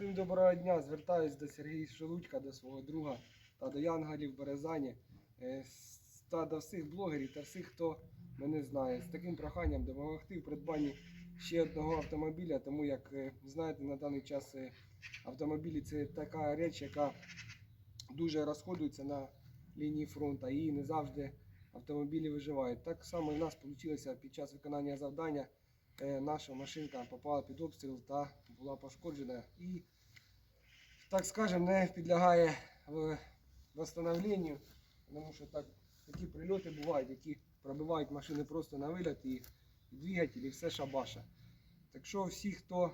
Всім доброго дня. Звертаюсь до Сергія Шелудька, до свого друга та до Янгалів Березані е, та до всіх блогерів та всіх, хто мене знає. З таким проханням допомогти в придбанні ще одного автомобіля, тому як е, знаєте, на даний час е, автомобілі це така реч, яка дуже розходується на лінії фронту і не завжди автомобілі виживають. Так само і в нас вийшло під час виконання завдання. Е, Наша машинка попала під обстріл та була пошкоджена і, так скажемо, не підлягає восстановленню, тому що так, такі прильоти бувають, які пробивають машини просто на виліт і двигатель, і все шабаша. Так що всі, хто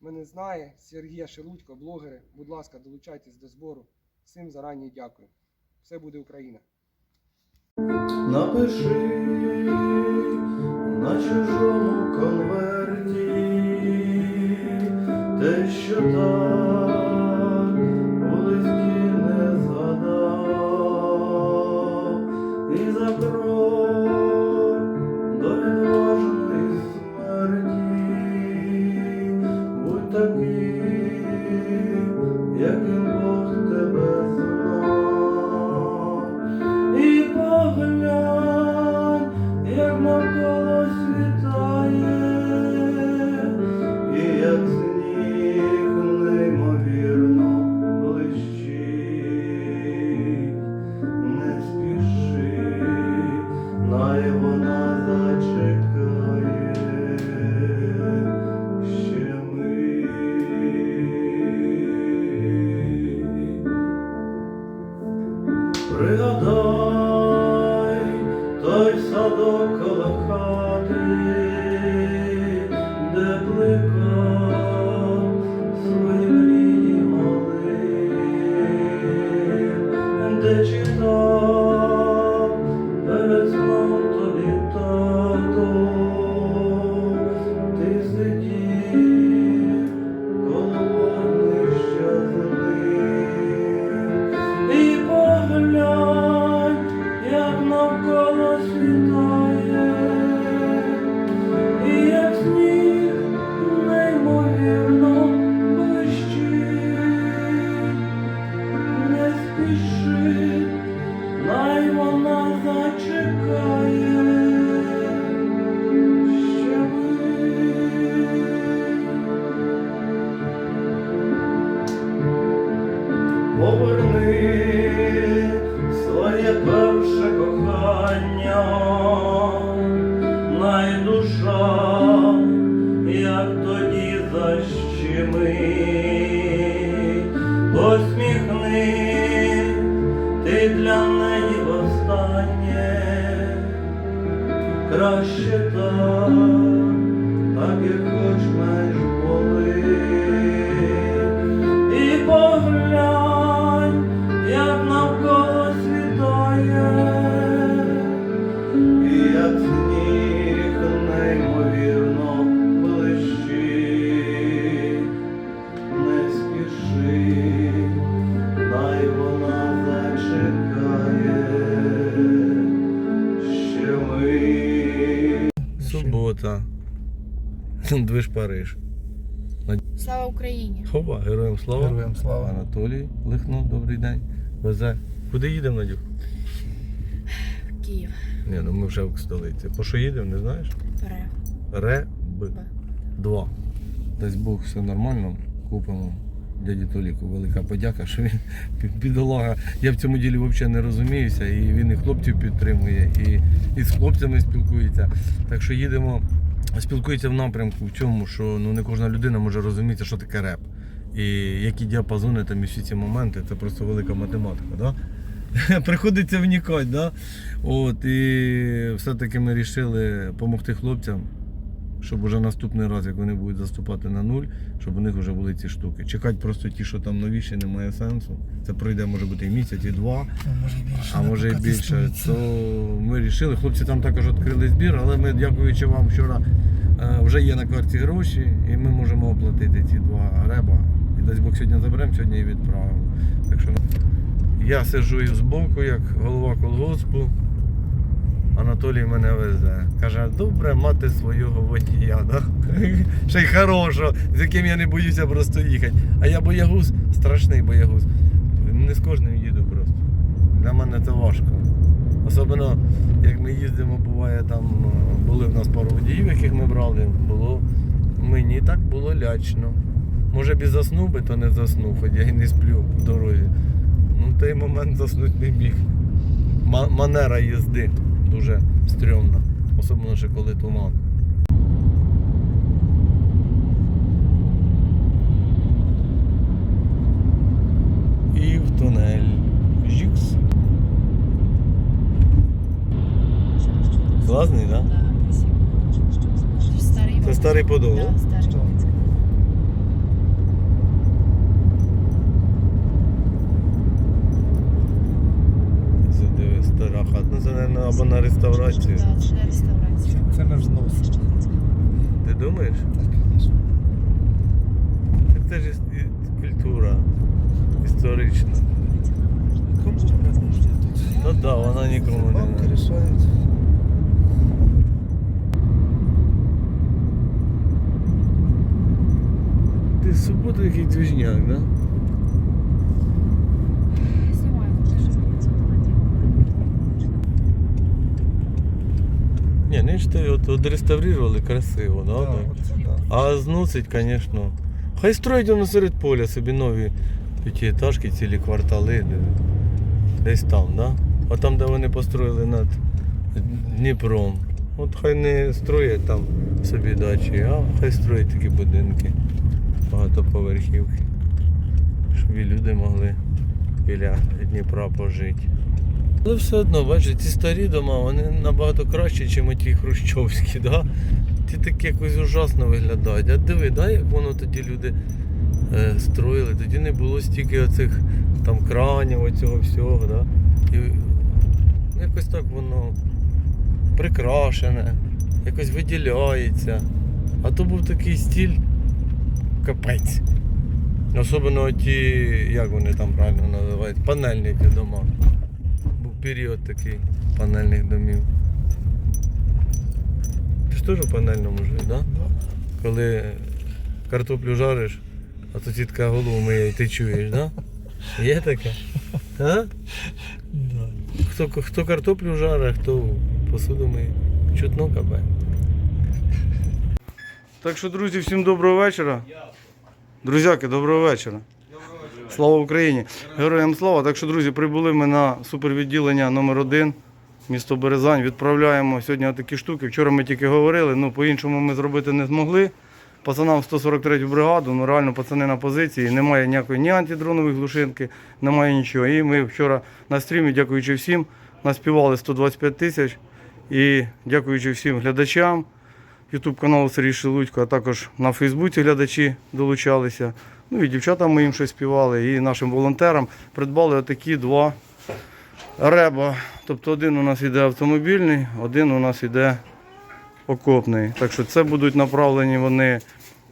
мене знає, Сергія Шелудько, блогери, будь ласка, долучайтесь до збору. Всім зарані дякую. Все буде Україна. Напиши Пригадай Своє перше кохання, найдуша, як тоді защемить, посміхни ти для неї востаннє, краще так, так як хоч менш болить. І поглянь, Субота. Движ Париж. Слава Україні! Хова, героям слава. Героям слава. Анатолій Лихно, добрий день. Везе. Куди їдемо, Надюх? Київ. Ні, ну ми вже в столиці. По що їдемо, не знаєш? Ре. Ре Б. Б. Два. Дасть Бог все нормально. Купимо дяді Толіку. Велика подяка, що він бідолага. Я в цьому ділі взагалі не розуміюся. І він і хлопців підтримує, і, і з хлопцями спілкується. Так що їдемо, спілкується в напрямку в цьому, що ну, не кожна людина може розуміти, що таке реп. І які діапазони там і всі ці моменти, це просто велика математика. Да? Приходиться вникати, да? От, і все-таки ми вирішили допомогти хлопцям щоб уже наступний раз, як вони будуть заступати на нуль, щоб у них вже були ці штуки. Чекати просто ті, що там новіші, немає сенсу. Це пройде може бути і місяць, і два, а може і більше. То ми вирішили. Хлопці там також відкрили збір, але ми, дякуючи вам вчора, е, вже є на карті гроші, і ми можемо оплатити ці два реба. І дасть Бог сьогодні заберемо, сьогодні і відправимо. Так що я сиджу і збоку, як голова колгоспу. Анатолій мене везе. Каже, добре мати свого водія, да? ще й хорошого, з яким я не боюся просто їхати. А я боягуз, страшний боягуз. Не з кожним їду просто. Для мене це важко. Особливо, як ми їздимо, буває там, е, були в нас пару водіїв, яких ми брали, було мені так було лячно. Може б і заснув би, то не заснув, хоч я і не сплю в дорозі. Ну, в той момент заснути не міг. Манера їзди дуже стрьомна, особливо ще коли туман. І в тунель. Жікс. Класний, так? Да? Це старий подол, Да, да? старий. Це диви, стара хата. Ну це, мабуть, або на реставрацію. Да, це реставрація. Це наш знос. Ти думаєш? Так, звісно. Так це ж культура історична. Кому не? Ну так, да, вона нікому не рішають. Ти суботу який двіжняк, да? Ти от, от красиво, да? Так. А зносить, звісно. Хай строять воно серед поля собі нові п'ятиэтажки, цілі квартали. Десь там, да? А там, де вони построїли над Дніпром. От хай не строять там собі дачі, а хай строять такі будинки. Багатоповерхівки. Щоб і люди могли біля Дніпра пожити. Але все одно, бачите, ці старі дома, вони набагато краще, ніж ті хрущовські, да? Ті такі якось ужасно виглядають. А диви, да, як воно тоді люди е, строїли, тоді не було стільки оцих там кранів, оцього всього, да? І якось так воно прикрашене, якось виділяється. А то був такий стіль капець. Особливо ті, як вони там правильно називають, панельні ті дома. Період такий панельних домів. Ти ж теж у панельному жив, да? Коли картоплю жариш, а то тітка голову миє і ти чуєш, да? Є таке? А? Хто, хто картоплю жарить, хто посуду миє. Чутно кабе. Так що, друзі, всім доброго вечора. Друзяки, доброго вечора. Слава Україні! Героям слава! Так що, друзі, прибули ми на супервідділення номер 1 місто Березань. Відправляємо сьогодні такі штуки. Вчора ми тільки говорили, ну по-іншому ми зробити не змогли. Пацанам 143 бригаду, ну реально пацани на позиції, немає ніякої ні антидронової глушинки, немає нічого. І ми вчора на стрімі, дякуючи всім, наспівали 125 тисяч. І дякуючи всім глядачам, Ютуб каналу Сергій Шелудько, а також на Фейсбуці глядачі долучалися. Ну і дівчатам ми їм щось співали, і нашим волонтерам придбали отакі два реба. Тобто один у нас іде автомобільний, один у нас іде окопний. Так що це будуть направлені вони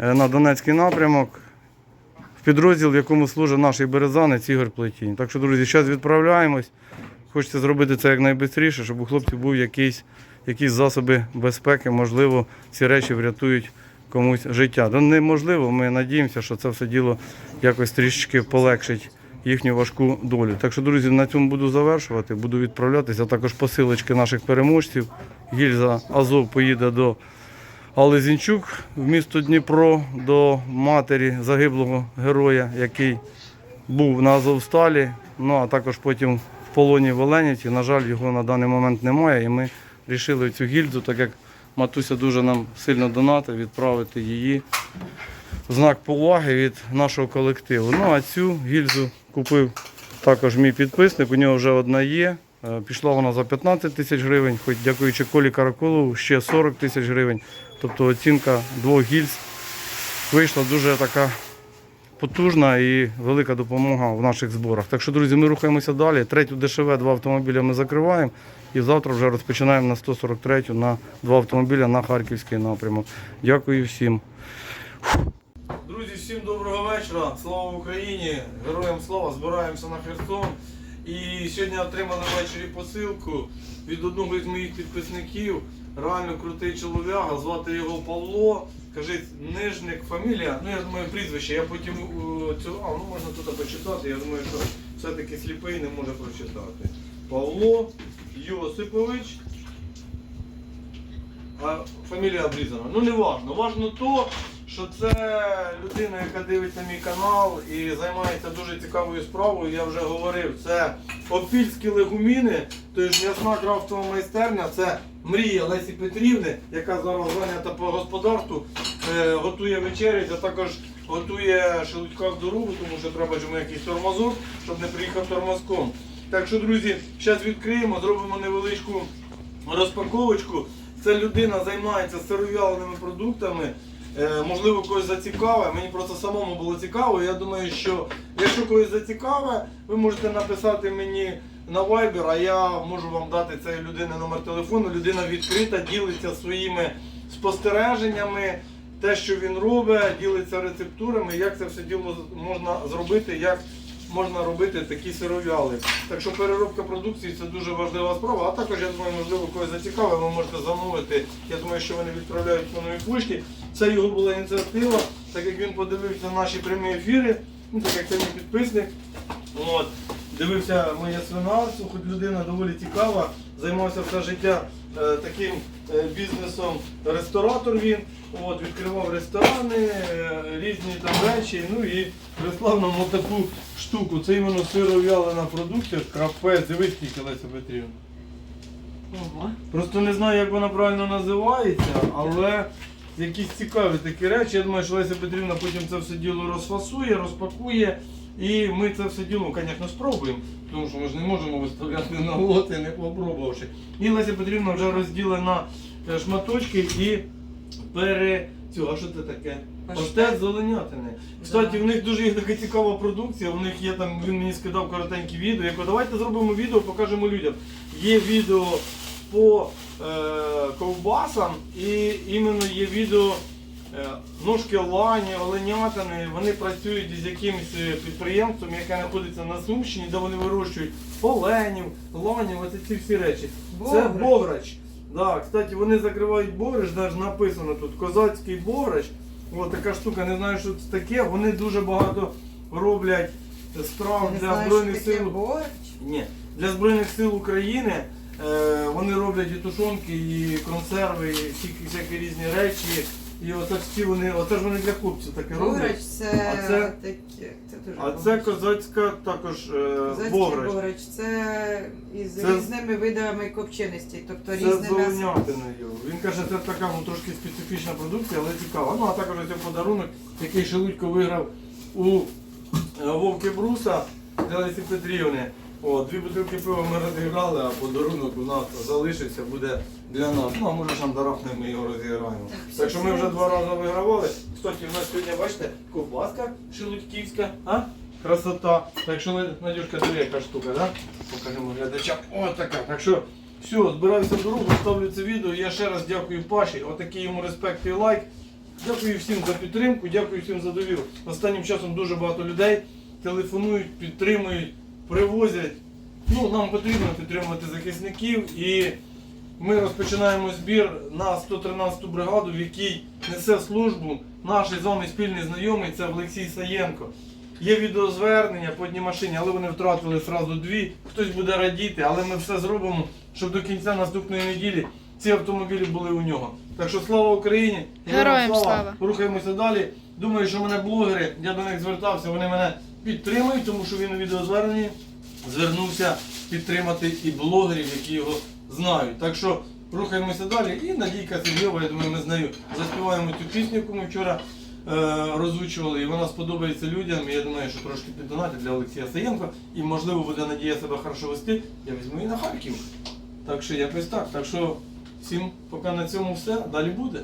е, на Донецький напрямок. В підрозділ, в якому служить наш березанець Ігор Плетінь. Так що, друзі, зараз відправляємось. Хочеться зробити це якнайшвидше, щоб у хлопців був якийсь, якісь засоби безпеки. Можливо, ці речі врятують комусь життя. Ну, неможливо, ми надіємося, що це все діло якось трішечки полегшить їхню важку долю. Так що, друзі, на цьому буду завершувати, буду відправлятися. Також посилочки наших переможців. Гільза Азов поїде до Ализінчук в місто Дніпро, до матері загиблого героя, який був на Азовсталі. Ну а також потім в полоні в Оленівці. На жаль, його на даний момент немає. І ми вирішили цю гільзу, так як матуся дуже нам сильно донатить, відправити її в знак поваги від нашого колективу. Ну а цю гільзу купив також мій підписник. У нього вже одна є. Е, Пішла вона за 15 тисяч гривень, хоч дякуючи Колі Каракулову, ще 40 тисяч гривень. Тобто оцінка двох гільз вийшла дуже така потужна і велика допомога в наших зборах. Так що, друзі, ми рухаємося далі. Третю ДШВ, два автомобіля ми закриваємо. І завтра вже розпочинаємо на 143 на два автомобіля на Харківський напрямок. Дякую всім. Друзі, всім доброго вечора. Слава Україні! Героям слава! Збираємося на Херсон. І сьогодні отримали ввечері посилку від одного із моїх підписників. Реально крутий чолов'яга, звати його Павло. Кажіть, нижник, фамілія, ну я думаю, прізвище. Я потім е, цю, а ну можна тут почитати. Я думаю, що все-таки сліпий не може прочитати. Павло Йосипович. А фамілія обрізана. Ну не важно. Важно то, що це людина, яка дивиться мій канал і займається дуже цікавою справою. Я вже говорив, це опільські легуміни, тобто м'ясна крафтова майстерня, це мрія Лесі Петрівни, яка зараз зайнята по господарству, е, готує вечерять, а також готує шелудька здорову, тому що треба йому якийсь тормозок, щоб не приїхав тормозком. Так що, друзі, зараз відкриємо, зробимо невеличку розпаковочку. Ця людина займається сиров'яленими продуктами. Е, можливо, когось зацікавить. Мені просто самому було цікаво. Я думаю, що якщо когось зацікавить, ви можете написати мені на Viber, а я можу вам дати цієї людини номер телефону. Людина відкрита, ділиться своїми спостереженнями, те, що він робить, ділиться рецептурами, як це все діло можна зробити, як можна робити такі сиров'яли. Так що переробка продукції це дуже важлива справа. А також я думаю, можливо, когось зацікавить, ви можете замовити. Я думаю, що вони відправляють по новій пошті. Це його була ініціатива, так як він подивився наші прямі ефіри, ну так як це мій підписник. От. Дивився моє свинарство, хоч людина доволі цікава, займався все життя е, таким е, бізнесом. Ресторатор він, от, відкривав ресторани, е, різні там речі. Ну і прислав нам отаку штуку. Це іменно сиров'ялена продукція, крапець, дивись скільки Леся Петрівна. Ого. Просто не знаю, як вона правильно називається, але якісь цікаві такі речі. Я думаю, що Леся Петрівна потім це все діло розфасує, розпакує. І ми це все діло, звісно, спробуємо, тому що ми ж не можемо виставляти на лоти, не попробувавши. І Леся Петрівна вже розділила на е, шматочки і пере... Цю, а що це таке? Паштет з оленятини. Кстати, в них дуже є така цікава продукція. У них є там, він мені скидав коротенькі відео. Я кажу, давайте зробимо відео, покажемо людям. Є відео по ковбасам і іменно є відео е, ножки олані, оленятини. Вони працюють із якимось е, підприємством, яке знаходиться на Сумщині, де вони вирощують оленів, ланів, оце ці всі речі. Це Бограч. Да, кстати, вони закривають бограч, навіть написано тут козацький бограч. Ось така штука, не знаю, що це таке. Вони дуже багато роблять страв для Збройних сил. Ні, для Збройних сил України е, вони роблять і тушонки, і консерви, і всякі, всякі різні речі. І оце всі вони, оце ж вони для хлопців таке Борщ роблять. це, А це- таке, це дуже А це козацька також е, Козацький бограч. Це із Це- різними видами копченості, тобто Це різне м'ясо. Він каже, це така ну, трошки специфічна продукція, але цікава. Ну а також це подарунок, який Шелудько виграв у е, Вовки Бруса для Лесі Петрівни. О, дві бутилки пива ми розіграли, а подарунок у нас залишився, буде для нас. Ну, а може шандарахнемо, ми його розіграємо. Так що ми вже два рази вигравали. Кстати, у нас сьогодні, бачите, ковбаска шелудьківська, а? Красота. Так що, Надюшка, диви, яка штука, да? Покажемо глядачам. О, така. Так що, все, збираюся в дорогу, ставлю це відео. Я ще раз дякую Паші. Отакий йому респект і лайк. Дякую всім за підтримку, дякую всім за довіру. Останнім часом дуже багато людей телефонують, підтримують, привозять. Ну, нам потрібно підтримувати захисників і ми розпочинаємо збір на 113-ту бригаду, в якій несе службу наш з вами спільний знайомий, це Олексій Саєнко. Є відеозвернення по одній машині, але вони втратили одразу дві. Хтось буде радіти, але ми все зробимо, щоб до кінця наступної неділі ці автомобілі були у нього. Так що слава Україні! Героям слава! Рухаємося далі. Думаю, що мене блогери, я до них звертався, вони мене підтримують, тому що він у відеозверненні звернувся підтримати і блогерів, які його знають. Так що рухаємося далі. І Надійка Сергієва, я думаю, ми з нею заспіваємо цю пісню, яку ми вчора е, розвучували. І вона сподобається людям. Я думаю, що трошки піддонати для Олексія Саєнко. І можливо буде Надія себе хорошо вести. Я візьму її на Харків. Так що якось так. Так що всім поки на цьому все. Далі буде.